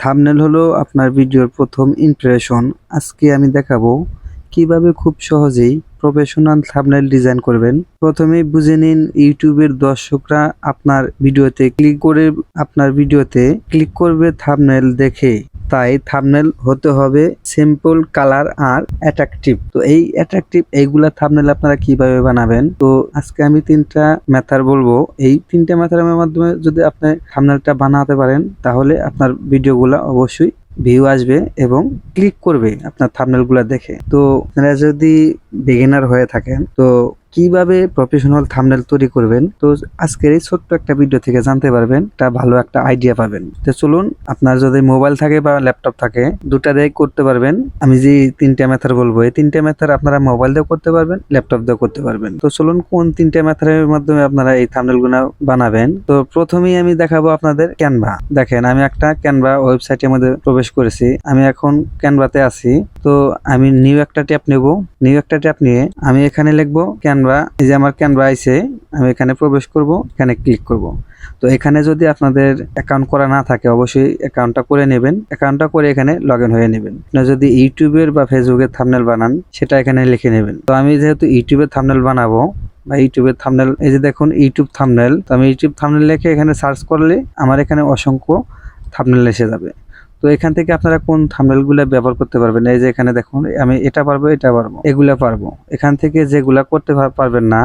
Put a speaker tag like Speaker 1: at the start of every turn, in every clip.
Speaker 1: Thumbnail হলো আপনার ভিডিওর প্রথম ইমপ্রেশন আজকে আমি দেখাবো কীভাবে খুব সহজেই প্রফেশনাল থামনেল ডিজাইন করবেন। প্রথমে বুঝে নিন ইউটিউবের দর্শকরা আপনার ভিডিওতে ক্লিক করে আপনার ভিডিওতে ক্লিক করবে থামনেল দেখে। তাই থাম্বনেল হতে হবে সিম্পল কালার আর অ্যাট্রাকটিভ তো এই অ্যাট্রাকটিভ এইগুলা থাম্বনেল আপনারা কীভাবে বানাবেন? তো আজকে আমি তিনটা মেথড বলব। এই তিনটা মেথডের মাধ্যমে যদি আপনি থামনেলটা বানাতে পারেন, তাহলে আপনার ভিডিওগুলো অবশ্যই ভিউ আসবে এবং ক্লিক করবে আপনার থাম্বনেলগুলো দেখে। তো আপনারা যদি বিগিনার হয়ে থাকেন, তো কীভাবে প্রফেশনাল থামনেল তৈরি করবেন? তো আজকের এই ছোট্ট একটা ভিডিও থেকে জানতে পারবেন, একটা ভালো একটা আইডিয়া পাবেন। তো চলুন, আপনার যদি মোবাইল থাকে বা ল্যাপটপ থাকে, দুটা দিয়ে করতে পারবেন। আমি যে তিনটা মেথড বলব, এই তিনটা মেথড আপনারা মোবাইল দিয়েও করতে পারবেন ল্যাপটপ দিয়েও করতে পারবেন। তো চলুন, কোন তিনটা মেথডের মাধ্যমে আপনারা এই থাম্বনেলগুলো বানাবেন? তো প্রথমেই আমি দেখাবো আপনাদের ক্যানভা দেখেন, আমি একটা ক্যানভা ওয়েবসাইটের মধ্যে প্রবেশ করেছি। আমি এখন ক্যানভাতে আছি। তো আমি নিউ একটা ট্যাপ নেব। নিউ একটা ট্যাপ নিয়ে আমি এখানে লিখব ক্যানভা। এই যে আমার ক্যানভা আইছে, আমি এখানে প্রবেশ করব, এখানে ক্লিক করব। তো এখানে যদি আপনাদের অ্যাকাউন্ট করা না থাকে, অবশ্যই অ্যাকাউন্টটা করে নেবেন। অ্যাকাউন্টটা করে এখানে লগ হয়ে নেবেন। আপনার যদি ইউটিউবের বা ফেসবুকের থামনেল বানান, সেটা এখানে লিখে নেবেন। তো আমি যেহেতু ইউটিউবের থামনেল বানাবো, বা ইউটিউবের থামনেল এই যে দেখুন ইউটিউব থামনেল তো আমি ইউটিউব থামনেল লিখে এখানে সার্চ করলে আমার এখানে অসংখ্য থামনেল এসে যাবে। তো এখান থেকে আপনারা কোন থাম্বনেলগুলো ব্যবহার করতে পারবেন? এই যে এখানে দেখুন, আমি এটা পারব এটা পারব, এগুলা পারব। এখান থেকে যেগুলা করতে পারবেন না,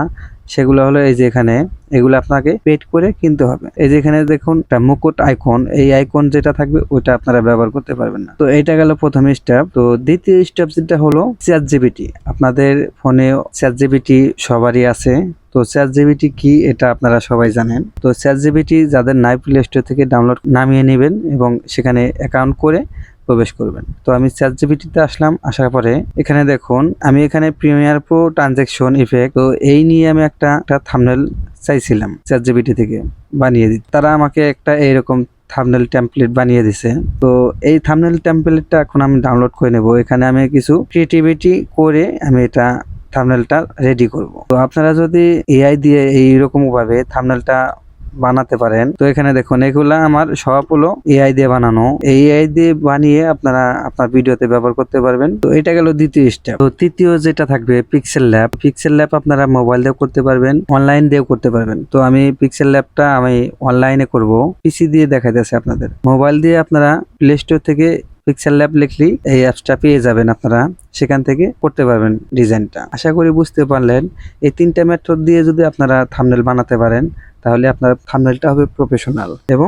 Speaker 1: সেগুলো হলো এই যে এখানে, এগুলো আপনাকে পেড করে কিনতে হবে। এই যে এখানে দেখুন, একটা মুকুট আইকন এই আইকন যেটা থাকবে, ওইটা আপনারা ব্যবহার করতে পারবেন না। তো এটা গেল প্রথম স্টেপ তো দ্বিতীয় স্টেপ যেটা হলো চ্যাট জিবিটি আপনাদের ফোনে চ্যাট জিবিটি সবারই আছে। তো চ্যাট জিবিটি কি এটা আপনারা সবাই জানেন। তো চ্যাট জিবিটি যাদের নাই প্লে স্টোর থেকে ডাউনলোড নামিয়ে নেবেন এবং সেখানে অ্যাকাউন্ট করে প্রবেশ করবেন। তো আমি চ্যাট জিবিটিতে আসলাম, আসার পরে এখানে দেখুন, আমি এখানে প্রিমিয়ার প্রো ট্রানজেকশন ইফেক্ট তো এই নিয়ে আমি একটা একটা থামনেল চাইছিলাম চ্যাট জিবিটি থেকে বানিয়ে দিই তারা আমাকে একটা এইরকম থামনেল টেমপ্লেট বানিয়ে দিছে। তো এই থামনেল টেমপ্লেটটা এখন আমি ডাউনলোড করে নেব। এখানে আমি কিছু ক্রিয়েটিভিটি করে আমি এটা থামনেলটা রেডি করব। তো আপনারা যদি এআই দিয়ে এইরকম ভাবে থামনেলটা বানাতে পারেন, তো এখানে দেখুন, এগুলা আমার সব হলো এআই দিয়ে বানানো। এই এআই দিয়ে বানিয়ে আপনারা আপনার ভিডিওতে ব্যবহার করতে পারবেন। তো এটা গেল দ্বিতীয় স্টেপ তো তৃতীয় যেটা থাকবে পিক্সেল ল্যাব পিক্সেল ল্যাব আপনারা মোবাইল দিয়েও করতে পারবেন অনলাইন দিয়েও করতে পারবেন। তো আমি পিক্সেল ল্যাবটা আমি অনলাইনে করব। পিসি দিয়ে দেখাইতেছে আপনাদের। মোবাইল দিয়ে আপনারা প্লে স্টোর থেকে পিক্সেল ল্যাব লিখলেই এই অ্যাপসটা পেয়ে যাবেন আপনারা। সেখান থেকে করতে পারবেন ডিজাইনটা। আশা করি বুঝতে পারলেন। এই তিনটা মেথড দিয়ে যদি আপনারা থামনেল বানাতে পারেন, তাহলে আপনার থামনেলটা হবে প্রফেশনাল এবং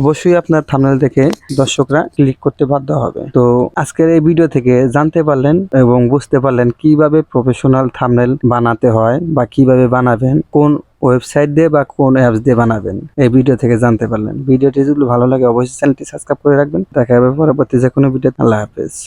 Speaker 1: অবশ্যই আপনার থামনেল দেখে দর্শকরা ক্লিক করতে বাধ্য হবে। তো আজকের এই ভিডিও থেকে জানতে পারলেন এবং বুঝতে পারলেন কীভাবে প্রফেশনাল থামনেল বানাতে হয় বা কীভাবে বানাবেন, কোন ওয়েবসাইট দিয়ে বা কোন অ্যাপস দিয়ে বানাবেন, এই ভিডিও থেকে জানতে পারলেন। ভিডিওটি যদি ভালো লাগে, অবশ্যই চ্যানেলটি সাবস্ক্রাইব করে রাখবেন। দেখা হবে পরবর্তী যে কোনো ভিডিও আল্লাহ হাফেজ।